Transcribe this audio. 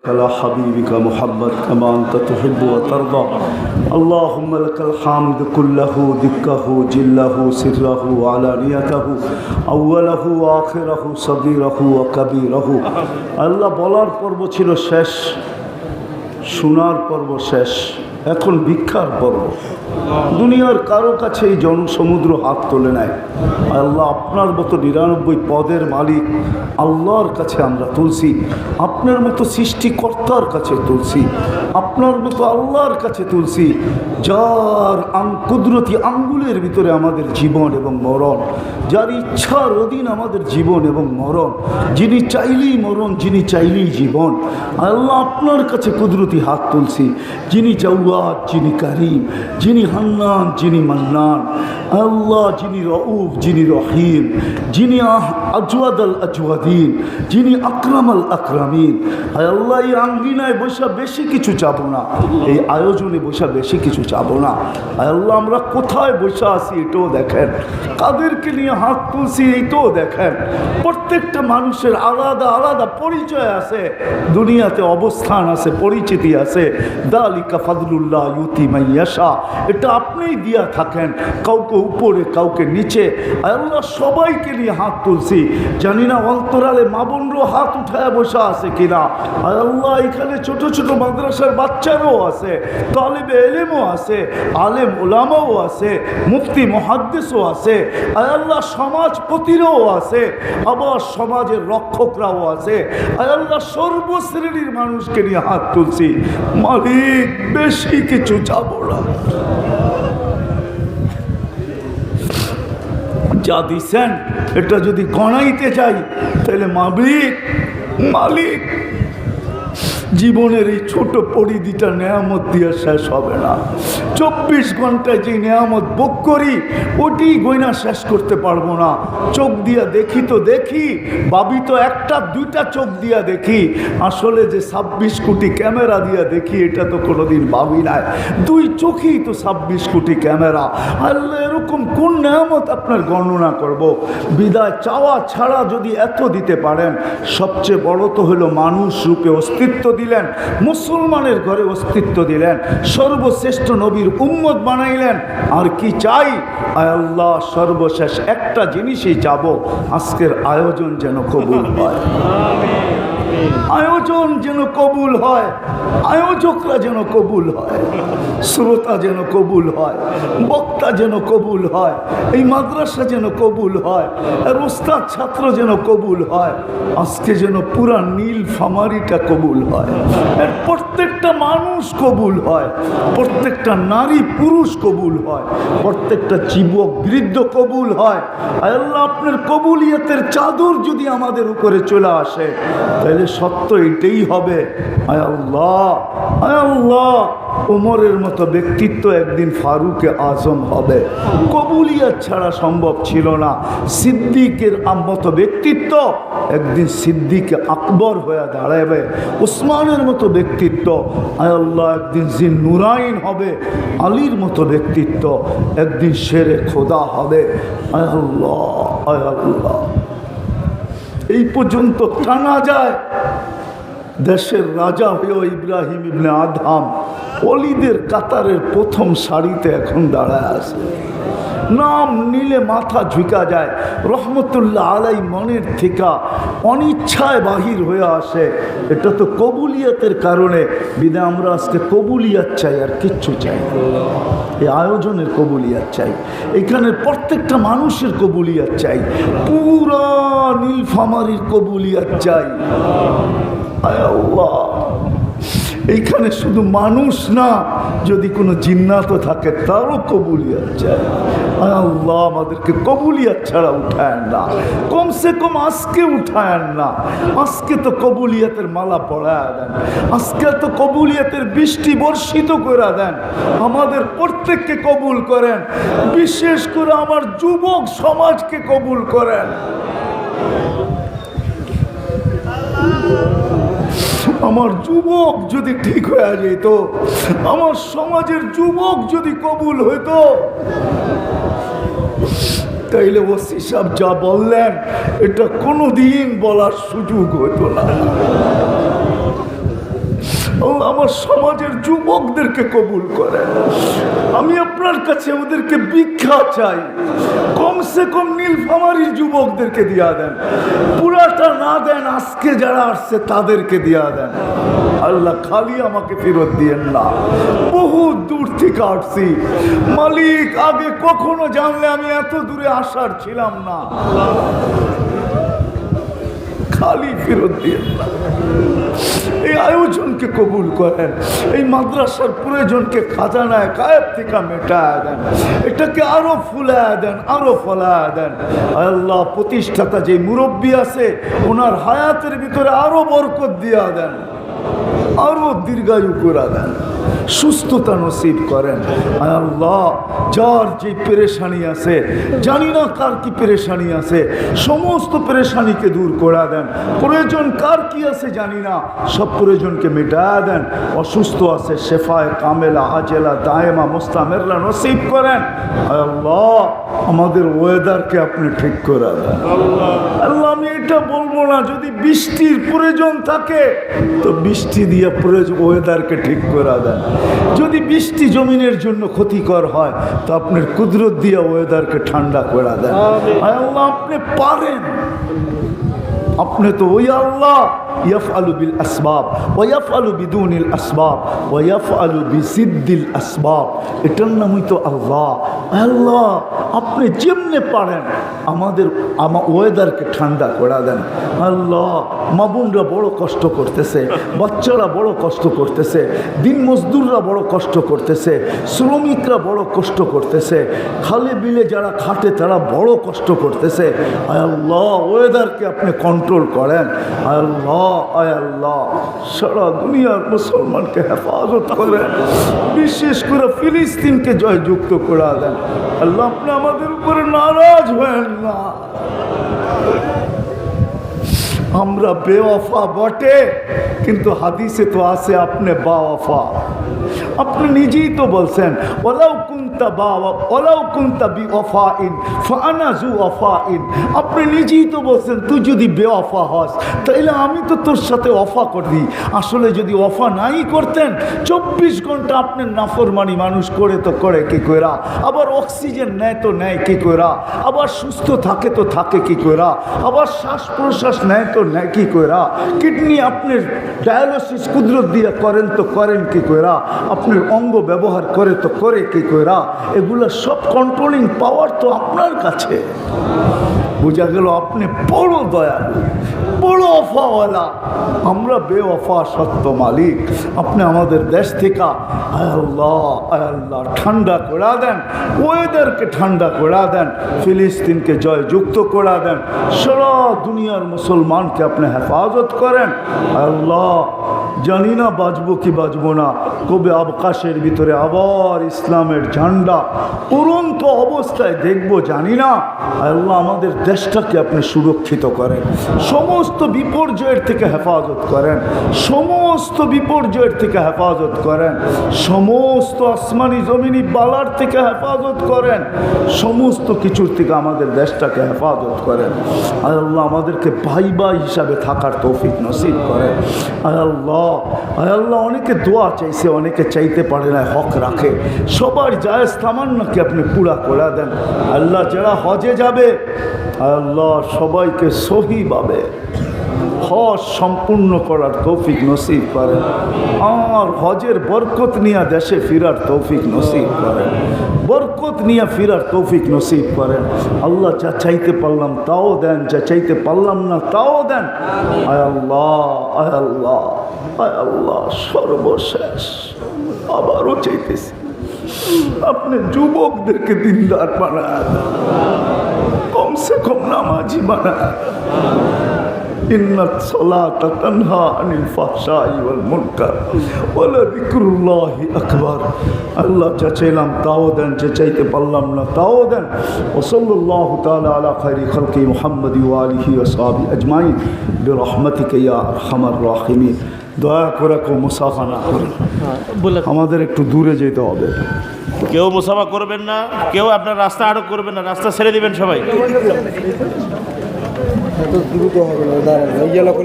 على حبيبك محمد كما أنت تحب وترضى اللهم لك الحمد كله دكه جله سره وعلانيته أوله وآخره صغيره وكبيره আল্লাহ বলার পর্ব ছিল শেষ শোনার পর্ব শেষ এখন ভিক্ষার পর্ব। দুনিয়ার কারও কাছে এই জনসমুদ্র হাত তোলে নেয় আল্লাহ আপনার মতো নিরানব্বই পদের মালিক আল্লাহর কাছে আমরা তুলছি। আপনার মতো সৃষ্টিকর্তার কাছে তুলছি। আপনার মতো আল্লাহর কাছে তুলছি। যার আং কুদরতি আঙ্গুলের ভিতরে আমাদের জীবন এবং মরণ, যার ইচ্ছার অধীন আমাদের জীবন এবং মরণ, যিনি চাইলেই মরণ, যিনি চাইলেই জীবন। আল্লাহ আপনার কাছে কুদরতি হাত তুলছি। যিনি জাউয়াদ যিনি কারিম, যিনি হান্নান, যিনি মান্নান, আল্লাহ যিনি রউফ, যিনি রহিম, যিনি আজওয়াদ আল আজওয়াদিন, যিনি আকরাম আল আকরামিন। হায় আল্লাহ, এই আঙ্গিনায় বসা বেশি কিছু চাবো না, এই আয়োজনে বসা বেশি কিছু চাবো না। হায় আল্লাহ, আমরা কোথায় বসে আছি এটাও দেখেন, কাদেরকে নিয়ে হাত তুলছি এইটাও দেখেন। প্রত্যেকটা মানুষের আলাদা আলাদা পরিচয় আছে, দুনিয়াতে অবস্থান আছে, পরিচিতি আছে। দালিকা ফাদলুল্লাহ ইউতি মাইয়াশা এটা আপনিই দিয়া থাকেন, কাউকে উপরে, কাউকে নিচে। আল্লাহ সবাইকে নিয়ে হাত তুলছি। জানি না অন্তরালে মা হাত উঠায় বসে আছে কিনা। আল্লাহ এখানে ছোট ছোট মাদ্রাসার বাচ্চারাও আছে, তালেবে এলেমও আছে, আলেম ওলামাও আছে, মুফতি মহাদ্দেশও আছে আল্লাহ সমাজপতিরও আছে, আবার সমাজের রক্ষকরাও আছে। আল্লাহ সর্বশ্রেণীর মানুষকে নিয়ে হাত তুলছি। মালিক, বেশি কিছু চাবো না। যা দিছেন এটা যদি গণাইতে চাই তাহলে মালিক মালিক। জীবনের এই ছোট পরিধিটা নেয়ামত দিয়ে শেষ হবে না। চব্বিশ ঘন্টায় যে নেয়ামত ভোগ করি ওটি গয়না শেষ করতে পারব না। চোখ দিয়া দেখি তো দেখি, ভাবি তো একটা, দুইটা চোখ দিয়া দেখি। আসলে যে ছাব্বিশ কোটি ক্যামেরা দিয়া দেখি, এটা তো কোনোদিন ভাবি নাই। দুই চোখেই তো ছাব্বিশ কোটি ক্যামেরা। আল্লাহ, এরকম কোন নেয়ামত আপনার বর্ণনা করব? বিদায় চাওয়া ছাড়া যদি এত দিতে পারেন, সবচেয়ে বড় তো হলো মানুষ রূপে অস্তিত্ব দিলেন, মুসলমানের ঘরে অস্তিত্ব দিলেন, সর্বশ্রেষ্ঠ নবীর উম্মত বানাইলেন। আর কি চাই? আল্লাহ, সর্বশেষ একটা জিনিসই যাব, আজকের আয়োজন যেন কবুল হয়। আয়োজন যেন কবুল হয়, আয়োজকরা যেন কবুল হয়। শ্রোতা যেন কবুল হয়, বক্তা যেন কবুল হয়, এই মাদ্রাসা যেন কবুল হয়, আর ওস্তাদ, ছাত্র যেন কবুল হয়, আজকে যেন পুরা নীল ফামারিটা কবুল হয়। এর প্রত্যেকটা মানুষ কবুল হয়, প্রত্যেকটা নারী পুরুষ কবুল হয়, প্রত্যেকটা যুবক, বৃদ্ধ কবুল হয়। আল্লাহ আপনার কবুলিয়তের চাদর যদি আমাদের উপরে চলে আসে, তাহলে সত্য এটাই হবে, আয় আল্লাহ আয় আল্লাহ। ওমরের মতো ব্যক্তিত্ব একদিন ফারুকে আজম হবে। কবুলিয়াত ছাড়া সম্ভব ছিল না। সিদ্দিকের মতো ব্যক্তিত্ব একদিন সিদ্দিকে আকবর হয়ে দাঁড়াবে। উসমানের মতো ব্যক্তিত্ব আল্লাহ, একদিন জিন নুরাইন হবে। আলীর মতো ব্যক্তিত্ব একদিন শেরে খোদা হবে। আল্লাহ আল্লাহ। এই পর্যন্ত টানা যায়। দেশের রাজা হয়েও ইব্রাহিম ইবনে আদহাম অলিদের কাতারের প্রথম সারিতে এখন দাঁড়ায় আছে। নাম নিলে মাথা ঝুঁকা যায়, রহমতুল্লাহ আলাই মনের থেকে অনিচ্ছায় বাহির হয়ে আসে। এটা তো কবুলিয়াতের কারণে, বিদে আমরা আজকে কবুলিয়াত চাই, আর কিচ্ছু চাই। এই আয়োজনের কবুলিয়াত চাই এখানের প্রত্যেকটা মানুষের কবুলিয়াত চাই, পুরা নীলফামারির কবুলিয়াত চাই। এইখানে শুধু মানুষ না, যদি কোনো জিন্নাতও থাকে, তারও কবুলিয়াত আয় আল্লাহ, আমাদেরকে কবুলিয়াত ছাড়া উঠায় না। কমসে কম আজকে উঠায় না। আজকে তো কবুলিয়াতের মালা পড়ায় দেন। আজকে তো কবুলিয়াতের বৃষ্টি বর্ষিত করে দেন। আমাদের প্রত্যেককে কবুল করেন। বিশেষ করে আমার যুবক সমাজকে কবুল করেন। আমার যুবক যদি ঠিক হয়ে যেত, আমার সমাজের যুবক যদি কবুল হইতো, তাইলে ওসি সাহেব যা বললেন, এটা কোনো দিন বলার সুযোগ হতো না। আমার সমাজের যুবকদেরকে কবুল করেন। আমি আপনার কাছে ওদেরকে ভিক্ষা চাই। কমসে কম নীলফামারির যুবকদেরকে দিয়া দেন। পুরাটা না দেন, আজকে যারা আসছে তাদেরকে দিয়া দেন। আল্লাহ খালি আমাকে ফেরত দিয়েন না। বহু দূর থেকে আসছি। মালিক, আগে কখনো জানলে আমি এত দূরে আসার ছিলাম না। খালি ফেরত দিয়েন না এই আয়োজনকে কবুল করেন, এই মাদ্রাসার প্রয়োজনকে খাজানায় কায়েব থেকে মেটায় দেন, এটাকে আরও ফুলায় দেন, আরও ফলায় দেন। আল্লাহ প্রতিষ্ঠাতা যে মুরব্বী আছে, ওনার হায়াতের ভিতরে আরও বরকত দিয়া দেন, আরও দীর্ঘায়ু করা দেন। সুস্থতা নসিব করেন। আল্লাহ, যার যে পেরেশানি আছে, জানি না কার কি পেরেশানি আছে, সমস্ত পেরেশানিকে দূর করা দেন। প্রয়োজন কার কি আছে জানি না, সব প্রয়োজনকে মেটা দেন। অসুস্থ আছে, শেফায় কামেলা, হাজেলা, দায়েমা, মোস্তামেরলা নসিব করেন। আল্লাহ, আমাদের ওয়েদারকে আপনি ঠিক করে দেন। আল্লাহ, আমি এটা বলব না, যদি বৃষ্টির প্রয়োজন থাকে, তো বৃষ্টি দিয়ে প্রয়োজন ওয়েদারকে ঠিক করে দেন। যদি বৃষ্টি জমিনের জন্য ক্ষতিকর হয় তো আপনার কুদরত দিয়ে ওয়েদারকে ঠান্ডা করে দেন। আল্লাহ আপনি পারেন। আপনি তো ওই আল্লাহ। ইয়াফআলু বিল আসবাব, ওয়া ইয়াফআলু বিদুনিল আসবাব, ওয়া ইয়াফআলু বিসিদ্দিল আসবাব। এটার নামই তো আল্লাহ। আল্লাহ, আপনি যেমনে পারেন আমাদের আমার ওয়েদারকে ঠান্ডা করে দেন। আল্লাহ মাবুনরা বড় কষ্ট করতেছে, বাচ্চারা বড় কষ্ট করতেছে, দিন মজদুররা বড় কষ্ট করতেছে, শ্রমিকরা বড় কষ্ট করতেছে, খালে বিলে যারা খাটে তারা বড় কষ্ট করতেছে। আল্লাহ, ওয়েদারকে আপনি কন্ট্রোল করেন। আল্লাহ আল্লাহ, সারা দুনিয়ার মুসলমানকে হেফাজত করেন বিশেষ করে ফিলিস্তিনকে জয়যুক্ত করে দেন। আল্লাহ আপনি আমাদের উপরে নারাজ হয়েন না। আমরা বেওয়াফা বটে, কিন্তু হাদিসে তো আছে আপনি বাওয়াফা। আপনি নিজেই তো বলছেন ওলাও কুন্তা বি ওফাইন ফানা জু ওফাইন আপনি নিজেই তো বলছেন, তুই যদি বেওয়াফা হস, তাইলে আমি তো তোর সাথে অফা করি আসলে যদি অফা নাই করতেন, চব্বিশ ঘণ্টা আপনার নাফরমানি মানুষ করে তো করে কি কইরা? আবার অক্সিজেন নেয় তো নেয় কি কইরা? আবার সুস্থ থাকে তো থাকে কি কইরা? আবার শ্বাস প্রশ্বাস নেয় তো নেয় কি কইরা? কিডনি আপনার ডায়ালিসিস কুদরত দিয়ে করেন তো করেন কি কইরা? আপনার অঙ্গ ব্যবহার করে তো করে কি কইরা? এগুলো সব কন্ট্রোলিং পাওয়ার তো আপনার কাছে। বোঝা গেল আপনি বড় দয়ালু, বড় অফাওয়ালা। আমরা বে অফা সত্য মালিক। আপনি আমাদের দেশ থেকে আল্লাহ আল্লাহ, ঠান্ডা করে দেন, ওয়েদারকে ঠান্ডা করে দেন, ফিলিস্তিনকে জয়যুক্ত করে দেন, সারা দুনিয়ার মুসলমানকে আপনি হেফাজত করেন। আল্লাহ জানি না বাঁচবো কি বাঁচবো না, কবে আবকাশের ভিতরে আবার ইসলামের ঝান্ডা, উড়ন্ত অবস্থায় দেখব, জানি না। আল্লাহ আমাদের দেশটাকে আপনি সুরক্ষিত করেন, সমস্ত বিপর্যয়ের থেকে হেফাজত করেন, সমস্ত বিপর্যয়ের থেকে হেফাজত করেন, সমস্ত আসমানি জমিনি বালার থেকে হেফাজত করেন, সমস্ত কিছুর থেকে আমাদের দেশটাকে হেফাজত করেন। আল্লাহ আমাদেরকে ভাই ভাই হিসাবে থাকার তৌফিক নসিব করেন। আল্লাহ আয় আল্লাহ, অনেকে দোয়া চাইছে, অনেকে চাইতে পারে না, হক রাখে। সবার যায় সামান্যকে আপনি পুরা করে দেন। আল্লাহ যারা হজে যাবে, আল্লাহ সবাইকে সহিভাবে। হজ সম্পূর্ণ করার তৌফিক নসিব করেন আর হজের বরকত নিয়ে দেশে ফিরার তৌফিক নসিব করেন বরকত নিয়ে ফিরার তৌফিক নসিব করেন আল্লাহ যা চাইতে পারলাম তাও দেন, যা চাইতে পারলাম না তাও দেন। আয় আল্লাহ আয় আল্লাহ আয় আল্লাহ, সর্বশেষ। আবারও চাইতেছি। আপনি যুবকদেরকে দিনদার বানায় কমসে কম নামাজি ইন্নাত সালাতা তানহা আনিল ফাহশাই ওয়াল মুনকার ওয়ালা যিকরুল্লাহি আকবার। আল্লাহ যা তাও দেন চেঁচাইতে চাইতে পারলাম না তাও দেন। ওসল্লাল্লাহু তালা আলা খায়রি খালকি মুহাম্মাদি ওয়া আলিহি ওয়া সাহবি আজমাইন। বিরহমাতিকা ইয়া আরহামার রাহিমিন। দয়া করে কো মুসাফা না করে আমাদের একটু দূরে যেতে হবে। কেউ মুসাফা করবেন না কেউ আপনার রাস্তা আরও করবেন না রাস্তা ছেড়ে দিবেন সবাই। এত দ্রুত হবে না দাঁড়ান এই গেল